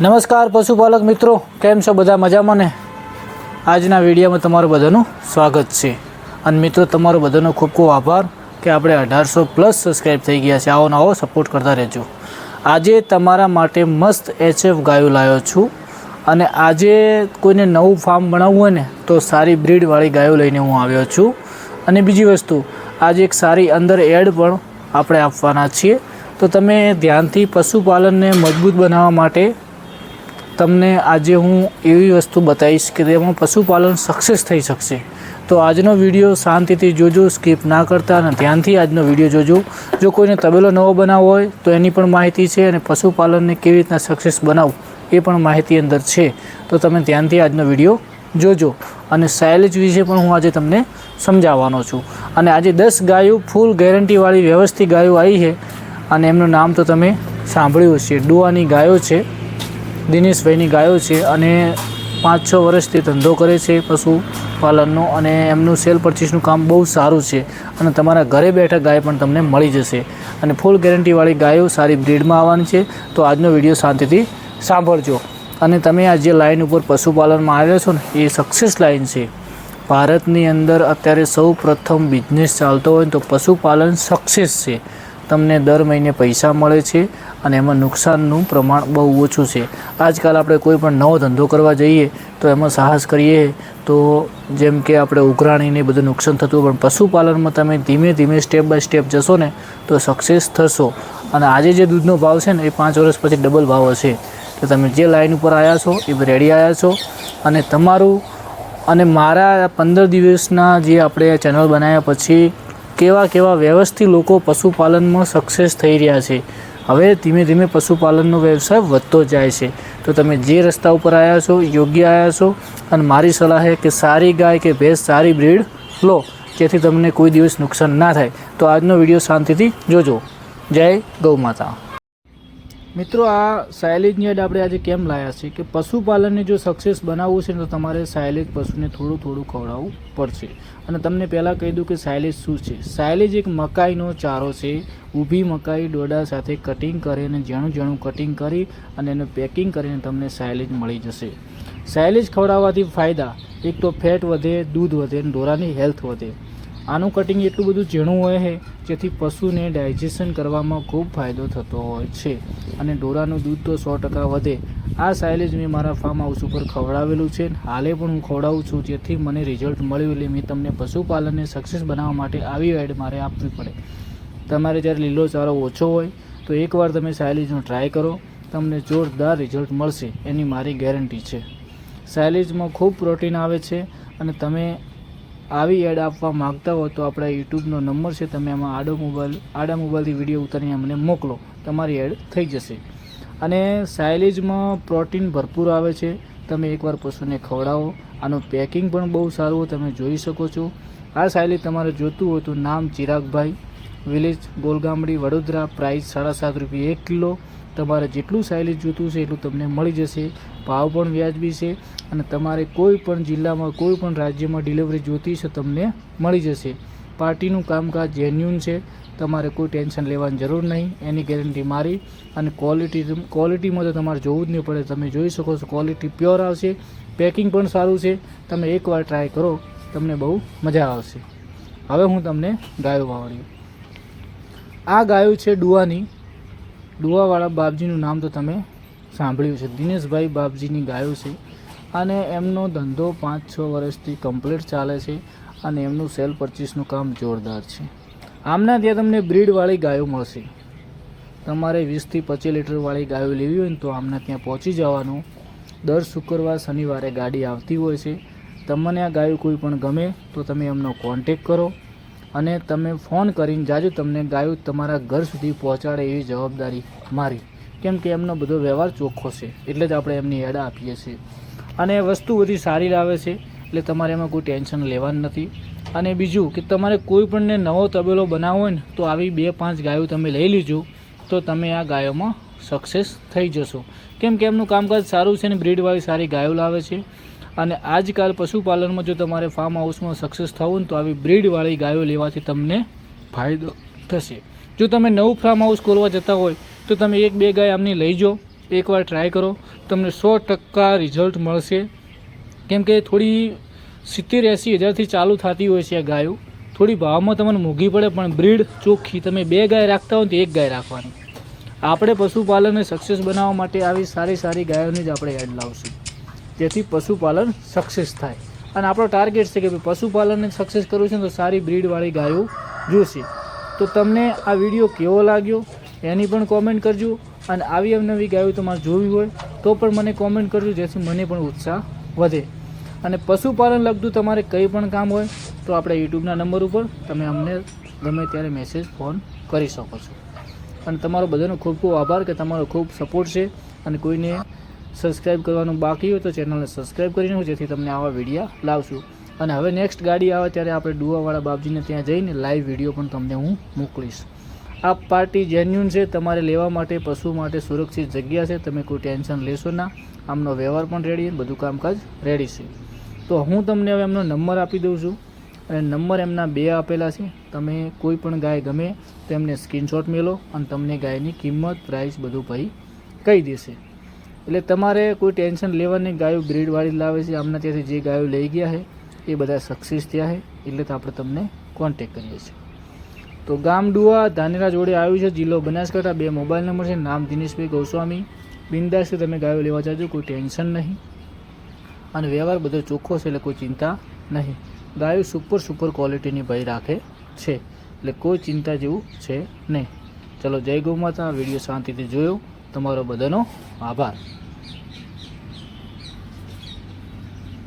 નમસ્કાર પશુપાલક મિત્રો, કેમ છો બધા મજામાં ને? આજના વિડીયોમાં તમારું બધાનું સ્વાગત છે. અને મિત્રો, તમારો બધાનો ખૂબ ખૂબ આભાર કે આપણે અઢારસો પ્લસ સબસ્ક્રાઈબ થઈ ગયા છે. આવો આવો સપોર્ટ કરતા રહેજો. આજે તમારા માટે મસ્ત એચએફ ગાયો લાવ્યો છું. અને આજે કોઈને નવું ફાર્મ બનાવવું હોય ને, તો સારી બ્રીડવાળી ગાયો લઈને હું આવ્યો છું. અને બીજી વસ્તુ, આજે એક સારી અંદર એડ પણ આપણે આપવાના છીએ. તો તમે ધ્યાનથી પશુપાલનને મજબૂત બનાવવા માટે તમને આજે હું એવી વસ્તુ બતાવીશ કે તેમાં પશુપાલન સક્સેસ થઈ શકશે. તો આજનો વીડિયો શાંતિથી જોજો સ્કીપ ના કરતા અને ધ્યાનથી આજનો વીડિયો જોજો. જો કોઈને તબેલો નવો બનાવવો હોય, તો એની પણ માહિતી છે અને પશુપાલનને કેવી રીતના સક્સેસ બનાવવું, એ પણ માહિતી અંદર છે. તો તમે ધ્યાનથી આજનો વીડિયો જોજો. અને સાયલેજ વિશે પણ હું આજે તમને સમજાવવાનો છું. અને આજે દસ ગાયો ફૂલ ગેરંટીવાળી વ્યવસ્થિત ગાયો આવી છે. અને એમનું નામ તો તમે સાંભળ્યું હશે. ડુઆની ગાયો છે. દિનેશભાઈની ગાયો છે અને પાંચ છ વર્ષથી ધંધો કરે છે પશુપાલનનો અને એમનું સેલ પરચેસનું કામ બહુ સારું છે અને તમારા ઘરે બેઠા ગાય પણ તમને મળી જશે. અને ફૂલ ગેરંટીવાળી ગાયો સારી બ્રીડમાં આવવાની છે. તો આજનો વીડિયો શાંતિથી સાંભળજો. અને તમે આ જે લાઇન ઉપર પશુપાલનમાં આવ્યા છો ને, એ સક્સેસ લાઇન છે. ભારતની અંદર અત્યારે સૌ પ્રથમ બિઝનેસ ચાલતો હોય તો પશુપાલન સક્સેસ છે. તમને દર મહિને પૈસા મળે છે અને એમાં નુકસાનનું પ્રમાણ બહુ ઓછું છે. આજકાલ આપણે કોઈ પણ નવો ધંધો કરવા જઈએ તો એમાં સાહસ કરીએ તો જેમ કે આપણે ઉઘરાણીને બધું નુકસાન થતું પણ પશુપાલનમાં તમે ધીમે ધીમે સ્ટેપ બાય સ્ટેપ જશો ને તો સક્સેસ થશો. અને આજે જે દૂધનો ભાવ છે ને એ પાંચ વર્ષ પછી ડબલ ભાવ હશે. તો તમે જે લાઈન ઉપર આવ્યા છો એ રેડી આવ્યા છો. અને તમારું અને મારા પંદર દિવસના જે આપણે ચેનલ બનાવ્યા પછી કેવા કેવા વ્યવસ્થિત લોકો પશુપાલનમાં સક્સેસ થઈ રહ્યા છે. હવે ધીમે ધીમે પશુપાલનનો વ્યવસાય વધતો જાય છે. તો તમે જે રસ્તા ઉપર આવ્યા છો, યોગ્ય આવ્યા છો, અને મારી સલાહ છે કે સારી ગાય કે ભેંસ, સારી બ્રીડ લો, જેથી તમને કોઈ દિવસ નુકસાન ના થાય. તો આજનો વીડિયો શાંતિથી જોજો. જય ગૌ માતા. મિત્રો, આ સાયલેજની એડ આપણે આજે કેમ લાયા છે કે પશુપાલનને જો સક્સેસ બનાવવું છે તો તમારે સાયલેજ પશુને થોડું થોડું ખવડાવવું પડશે. અને તમને પહેલાં કહી દઉં કે સાયલેજ શું છે? સાયલેજ એક મકાઈનો ચારો છે. ઊભી મકાઈ ડોડા સાથે કટિંગ કરીને ઝીણું ઝીણું કટિંગ કરી અને એનું પેકિંગ કરીને તમને સાયલેજ મળી જશે. સાયલેજ ખવડાવવાથી ફાયદા, એક તો ફેટ વધે, દૂધ વધે અને ઢોરાની હેલ્થ વધે. આનું કટિંગ એટલું બધું ઝીણું હોય છે, જેથી પશુને ડાયજેશન કરવામાં ખૂબ ફાયદો થતો હોય છે. અને ઢોરાનું દૂધ તો સો ટકા વધે. આ સાયલેજ મેં મારા ફાર્મ હાઉસ ઉપર ખવડાવેલું છે. હાલે પણ હું ખવડાવું છું, જેથી મને રિઝલ્ટ મળ્યું એટલે મેં તમને પશુપાલનને સક્સેસ બનાવવા માટે આવી એડ મારે આપવી પડે. તમારે જ્યારે લીલો ચારો ઓછો હોય, તો એકવાર તમે સાયલેજનો ટ્રાય કરો. તમને જોરદાર રિઝલ્ટ મળશે, એની મારી ગેરંટી છે. સાયલેજમાં ખૂબ પ્રોટીન આવે છે અને તમે આવી એડ આપવા માંગતા હો તો આપણા યુટ્યુબનો નંબર છે, તમે એમાં આડો મોબાઈલ, આડા મોબાઈલથી વીડિયો ઉતારીને અમને મોકલો. તમારી એડ થઈ જશે. અને સાયલેજમાં પ્રોટીન ભરપૂર આવે છે. તમે એકવાર પશુને ખવડાવો. આનું પેકિંગ પણ બહુ સારું તમે જોઈ શકો છો. આ સાયલેજ તમારે જોતું હોય તો નામ ચિરાગભાઈ વિલેજ ગોલગામડી, વડોદરા પ્રાઇસ સાડા સાત રૂપિયા એક કિલો. તમારે જેટલું સાઇલેજ જોતું છે એટલું તમને મળી જશે. ભાવ પણ વ્યાજબી છે અને તમારે કોઈ પણ જિલ્લામાં, કોઈ પણ રાજ્યમાં ડિલિવરી જોતી છે તમને મળી જશે. પાર્ટીનું કામકાજ જેન્યુન છે. તમારે કોઈ ટેન્શન લેવાની જરૂર નહીં. એની ગેરંટી મારી અને ક્વોલિટી ક્વોલિટીમાં તો તમારે જોવું જ નહીં પડે. તમે જોઈ શકો છો ક્વોલિટી પ્યોર આવશે. પેકિંગ પણ સારું છે. તમે એકવાર ટ્રાય કરો, તમને બહુ મજા આવશે. હવે હું તમને ગાયો વાવડ્યું. આ ગાયો છે ડુઆની ડુઆવાળા બાપજીનું નામ તો તમે સાંભળ્યું છે. દિનેશભાઈ બાપજીની ગાયો છે અને એમનો ધંધો પાંચ છ વર્ષથી કમ્પ્લીટ ચાલે છે અને એમનું સેલ પરચેસનું કામ જોરદાર છે. આમના ત્યાં તમને બ્રીડવાળી ગાયો મળશે. તમારે વીસથી પચીસ લીટરવાળી ગાયો લેવી હોય ને તો આમના ત્યાં પહોંચી જવાનું. દર શુક્રવાર શનિવારે ગાડી આવતી હોય છે. તમને આ ગાયો કોઈ પણ ગમે તો તમે એમનો કોન્ટેક કરો. અને તમે ફોન કરીને જાજો તમને ગાયો તમારા ઘર સુધી પહોંચાડે એવી જવાબદારી મારી. કેમ કે એમનો બધો વ્યવહાર ચોખ્ખો છે, એટલે જ આપણે એમની એડા આપીએ છીએ. અને વસ્તુ બધી સારી લાવે છે, એટલે તમારે એમાં કોઈ ટેન્શન લેવાનું નથી. અને બીજું કે તમારે કોઈ પણને નવો તબેલો બનાવવો હોય ને, તો આવી બે પાંચ ગાયો તમે લઈ લીજો, તો તમે આ ગાયોમાં સક્સેસ થઈ જશો. કેમ કે એમનું કામકાજ સારું છે ને બ્રીડવાળી સારી ગાયો લાવે છે. અને આજકાલ પશુપાલનમાં જો તમારે ફાર્મ હાઉસમાં સક્સેસ થવું ને તો આવી બ્રીડવાળી ગાયો લેવાથી તમને ફાયદો થશે. જો તમે નવું ફાર્મ હાઉસ ખોલવા જતા હોય તો તમે એક બે ગાય આમની લઈ જાઓ, એકવાર ટ્રાય કરો, તમને સો ટકા રિઝલ્ટ મળશે. કેમ કે થોડી સિત્તેર એંસી હજારથી ચાલુ થતી હોય છે આ ગાયો. થોડી ભાવમાં તમને મોંઘી પડે, પણ બ્રીડ ચોખ્ખી. તમે બે ગાય રાખતા હોય તો એક ગાય રાખવાની. આપણે પશુપાલનને સક્સેસ બનાવવા માટે આવી સારી સારી ગાયોને જ આપણે એડ લાવશું. જેથી પશુપાલન સક્સેસ થાય. અને આપણો ટાર્ગેટ છે કે ભાઈ પશુપાલનને સક્સેસ કરવું છે તો સારી બ્રીડવાળી ગાયો જોશે. તો તમને આ વીડિયો કેવો લાગ્યો? એની પણ કોમેન્ટ કરજો. અને આવી અવનવી ગાયો તમારે જોવી હોય, તો પણ મને કોમેન્ટ કરજો, જેથી મને પણ ઉત્સાહ વધે. અને પશુપાલન લગતું તમારે કંઈ પણ કામ હોય, તો આપણે યુટ્યુબના નંબર ઉપર તમે અમને ગમે ત્યારે મેસેજ ફોન કરી શકો છો. અને તમારો બધાનો ખૂબ ખૂબ આભાર કે તમારો ખૂબ સપોર્ટ છે. અને કોઈને સબસ્ક્રાઈબ કરવાનું બાકી હોય તો ચેનલને સબસ્ક્રાઈબ કરી નાખો જેથી તમને આવા વિડીયા લાવશું. અને હવે નેક્સ્ટ ગાડી આવે ત્યારે આપણે ડુવાવાળા બાપજીને ત્યાં જઈને લાઈવ વીડિયો પણ તમને હું મોકલીશ. આ પાર્ટી જેન્યુન છે, તમારે લેવા માટે, પશુ માટે સુરક્ષિત જગ્યા છે, તમે કોઈ ટેન્શન લેશો ના. આમનો વ્યવહાર પણ રેડી બધું કામકાજ રેડી છે. તો હું તમને હવે એમનો નંબર આપી દઉં છું. અને નંબર એમના બે આપેલા છે. તમે કોઈ પણ ગાય ગમે તો એમને સ્ક્રીનશોટ મેલો અને તમને ગાયની કિંમત પ્રાઇસ બધું ભાઈ કહી દેશે. એટલે તમારે કોઈ ટેન્શન લેવાની ગાયો બ્રીડવાળી લાવે છે. આમના ત્યાંથી જે ગાયો લઈ ગયા છે, એ બધા સક્સેસ થયા છે. એટલે તો આપણે તમને કોન્ટેક કરીએ છીએ. તો ગામ ડુઆ ધાનેરા જોડે આવ્યું છે, જિલ્લો બનાસકાંઠા. બે મોબાઈલ નંબર છે. નામ દિનેશભાઈ ગોસ્વામી. બિંદાસથી તમે ગાયો લેવા જાજો. કોઈ ટેન્શન નહીં. અને વ્યવહાર બધો ચોખ્ખો છે, એટલે કોઈ ચિંતા નહીં. ગાયો સુપર સુપર ક્વોલિટીની ભાઈ રાખે છે. એટલે કોઈ ચિંતા જેવું છે નહીં. ચલો, જય ગૌ માતા. વીડિયો શાંતિથી જોયો. તમારો બધાનો આભાર.